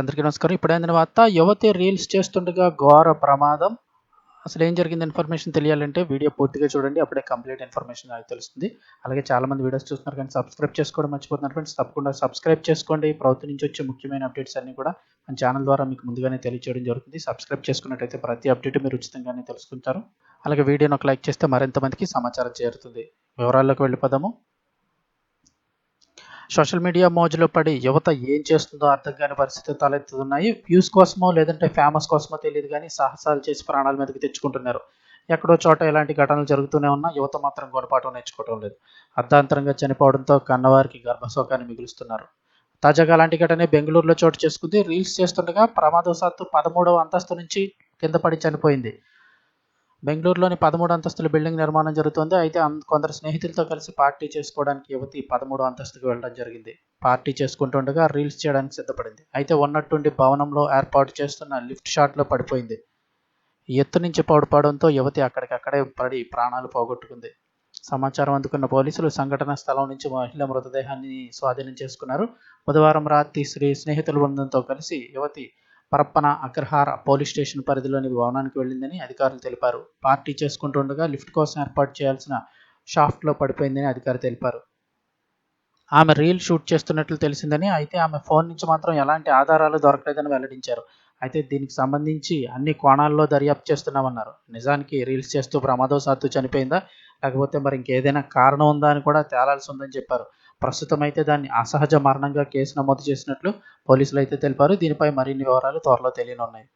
అందరికీ నమస్కారం. ఇప్పుడు వార్త యువతి రీల్స్ చేస్తుండగా ఘోర ప్రమాదం. అసలు ఏం జరిగింది ఇన్ఫర్మేషన్ తెలియాలంటే వీడియో పూర్తిగా చూడండి. అప్పుడే కంప్లీట్ ఇన్ఫర్మేషన్ నాకు తెలుస్తుంది. అలాగే చాలా మంది వీడియోస్ చూస్తున్నారు కానీ సబ్స్క్రైబ్ చేసుకోవడం మర్చిపోతున్నారు ఫ్రెండ్స్. తప్పకుండా సబ్స్క్రైబ్ చేసుకోండి. ప్రభుత్వం నుంచి వచ్చే ముఖ్యమైన అప్డేట్స్ అన్ని కూడా మన ఛానల్ ద్వారా మీకు ముందుగానే తెలియజేయడం జరుగుతుంది. సబ్స్క్రైబ్ చేసుకున్నట్టయితే ప్రతి అప్డేట్ మీరు ఉచితంగానే తెలుసుకుంటారు. అలాగే వీడియోని ఒక లైక్ చేస్తే మరింత మందికి సమాచారం చేరుతుంది. వివరాల్లోకి వెళ్ళిపోదాము. సోషల్ మీడియా మోజులో పడి యువత ఏం చేస్తుందో అర్థం కాని పరిస్థితులు తలెత్తుతున్నాయి. వ్యూస్ కోసమో లేదంటే ఫేమస్ కోసమో తెలియదు కానీ సాహసాలు చేసి ప్రాణాల మీదకి తెచ్చుకుంటున్నారు. ఎక్కడో చోట ఇలాంటి ఘటనలు జరుగుతూనే ఉన్నా యువత మాత్రం గుణపాఠం నేర్చుకోవడం లేదు. అర్ధాంతరంగా చనిపోవడంతో కన్నవారికి గర్భశోకాన్ని మిగులుస్తున్నారు. తాజాగా అలాంటి ఘటనే బెంగళూరులో చోటు చేసుకుంది. రీల్స్ చేస్తుండగా ప్రమాదవశాత్తు పదమూడవ అంతస్తు నుంచి కింద పడి చనిపోయింది. బెంగళూరులోని పదమూడు అంతస్తుల బిల్డింగ్ నిర్మాణం జరుగుతోంది. అయితే కొందరు స్నేహితులతో కలిసి పార్టీ చేసుకోవడానికి యువతి పదమూడు అంతస్తుకు వెళ్ళడం జరిగింది. పార్టీ చేసుకుంటుండగా రీల్స్ చేయడానికి సిద్ధపడింది. అయితే ఉన్నట్టుండి భవనంలో ఏర్పాటు చేస్తున్న లిఫ్ట్ షాట్లో పడిపోయింది. ఎత్తు నుంచి పడిపోవడంతో యువతి అక్కడికక్కడే పడి ప్రాణాలు పోగొట్టుకుంది. సమాచారం అందుకున్న పోలీసులు సంఘటన స్థలం నుంచి మహిళ మృతదేహాన్ని స్వాధీనం చేసుకున్నారు. బుధవారం రాత్రి శ్రీ స్నేహితుల బృందంతో కలిసి యువతి పరప్పన అగ్రహార పోలీస్ స్టేషన్ పరిధిలోని భవనానికి వెళ్ళిందని అధికారులు తెలిపారు. పార్టీ చేసుకుంటుండగా లిఫ్ట్ కోసం ఏర్పాటు చేయాల్సిన షాఫ్ట్లో పడిపోయిందని అధికారి తెలిపారు. ఆమె రీల్ షూట్ చేస్తున్నట్లు తెలిసిందని అయితే ఆమె ఫోన్ నుంచి మాత్రం ఎలాంటి ఆధారాలు దొరకలేదని వెల్లడించారు. అయితే దీనికి సంబంధించి అన్ని కోణాల్లో దర్యాప్తు చేస్తున్నామన్నారు. నిజానికి రీల్స్ చేస్తూ ప్రమాదవశాత్తు చనిపోయిందా? లేకపోతే మరి ఇంకేదైనా కారణం ఉందా అని కూడా తేలాల్సి ఉందని చెప్పారు. ప్రస్తుతం అయితే దాన్ని అసహజ మరణంగా కేసు నమోదు చేసినట్లు పోలీసులు అయితే తెలిపారు. దీనిపై మరిన్ని వివరాలు త్వరలో తెలియనున్నాయి.